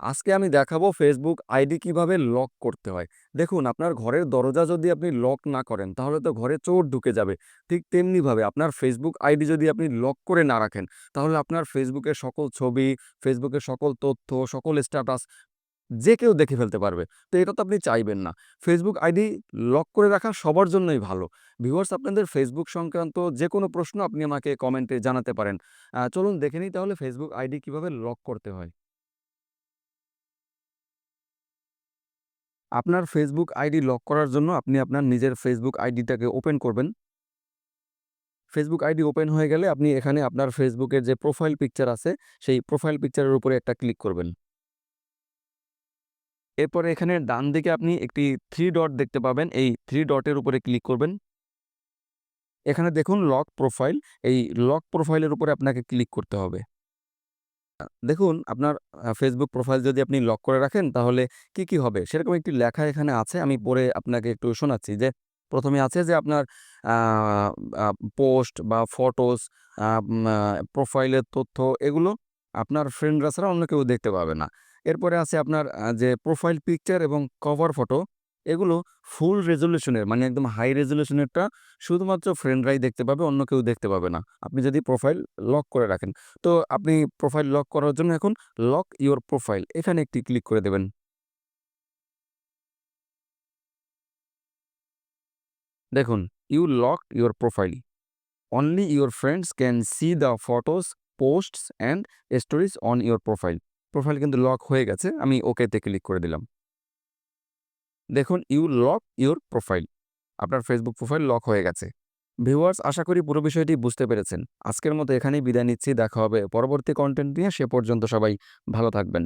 আজকে আমি দেখাবো ফেসবুক আইডি কীভাবে লক করতে হয়। দেখুন, আপনার ঘরের দরজা যদি আপনি লক না করেন, তাহলে তো ঘরে চোর ঢুকে যাবে। ঠিক তেমনিভাবে আপনার ফেসবুক আইডি যদি আপনি লক করে না রাখেন, তাহলে আপনার ফেসবুকের সকল ছবি ফেসবুকের সকল তথ্য, সকল স্ট্যাটাস যে কেউ দেখে ফেলতে পারবে। তো এটা তো আপনি চাইবেন না। ফেসবুক আইডি লক করে রাখা সবার জন্যই ভালো। ভিউয়ার্স আপনাদের ফেসবুক সংক্রান্ত যে কোনো প্রশ্ন আপনি আমাকে কমেন্টে জানাতে পারেন। চলুন দেখে নিই তাহলে ফেসবুক আইডি কীভাবে লক করতে হয়। আপনার ফেসবুক আইডি লক করার জন্য আপনি আপনার নিজের ফেসবুক আইডিটাকে ওপেন করবেন। ফেসবুক আইডি ওপেন হয়ে গেলে আপনি এখানে আপনার ফেসবুকের যে প্রোফাইল পিকচার আছে, সেই প্রোফাইল পিকচারের উপরে একটা ক্লিক করবেন। এরপরে এখানে ডান দিকে আপনি একটি থ্রি ডট দেখতে পাবেন, এই থ্রি ডটের উপরে ক্লিক করবেন। এখানে দেখুন লক প্রোফাইল এই লক প্রোফাইলের উপরে আপনাকে ক্লিক করতে হবে। দেখুন, আপনার ফেসবুক প্রোফাইল যদি আপনি লক করে রাখেন, তাহলে কি কি হবে? সেরকম একটি লেখা এখানে আছে, আমি পড়ে আপনাকে একটু শোনাচ্ছি যে, প্রথমে আছে যে আপনার পোস্ট বা ফটোস প্রোফাইলের তথ্য, এগুলো আপনার ফ্রেন্ডরা ছাড়া অন্য কেউ দেখতে পাবে না। এরপরে আছে আপনার যে প্রোফাইল পিকচার এবং কভার ফটো এগুলো ফুল রেজলিউশনের মানে একদম হাই রেজলিউশনেরটা শুধুমাত্র ফ্রেন্ডরাই দেখতে পাবে, অন্য কেউ দেখতে পাবে না। আপনি যদি প্রোফাইল লক করে রাখেন। তো আপনি প্রোফাইল লক করার জন্য এখন লক ইওর প্রোফাইল এখানে একটি ক্লিক করে দেবেন। দেখুন you lock your profile only your friends can see the photos posts and stories on your profile profile কিন্তু লক হয়ে গেছে, আমি ওকেতে ক্লিক করে দিলাম। দেখুন ইউ লক ইউর প্রোফাইল আপনার ফেসবুক প্রোফাইল লক হয়ে গেছে। ভিউয়ার্স আশা করি পুরো বিষয়টি বুঝতে পেরেছেন। আজকের মতো এখানেই বিদায় নিচ্ছি। দেখা হবে পরবর্তী কন্টেন্ট নিয়ে। সে পর্যন্ত সবাই ভালো থাকবেন।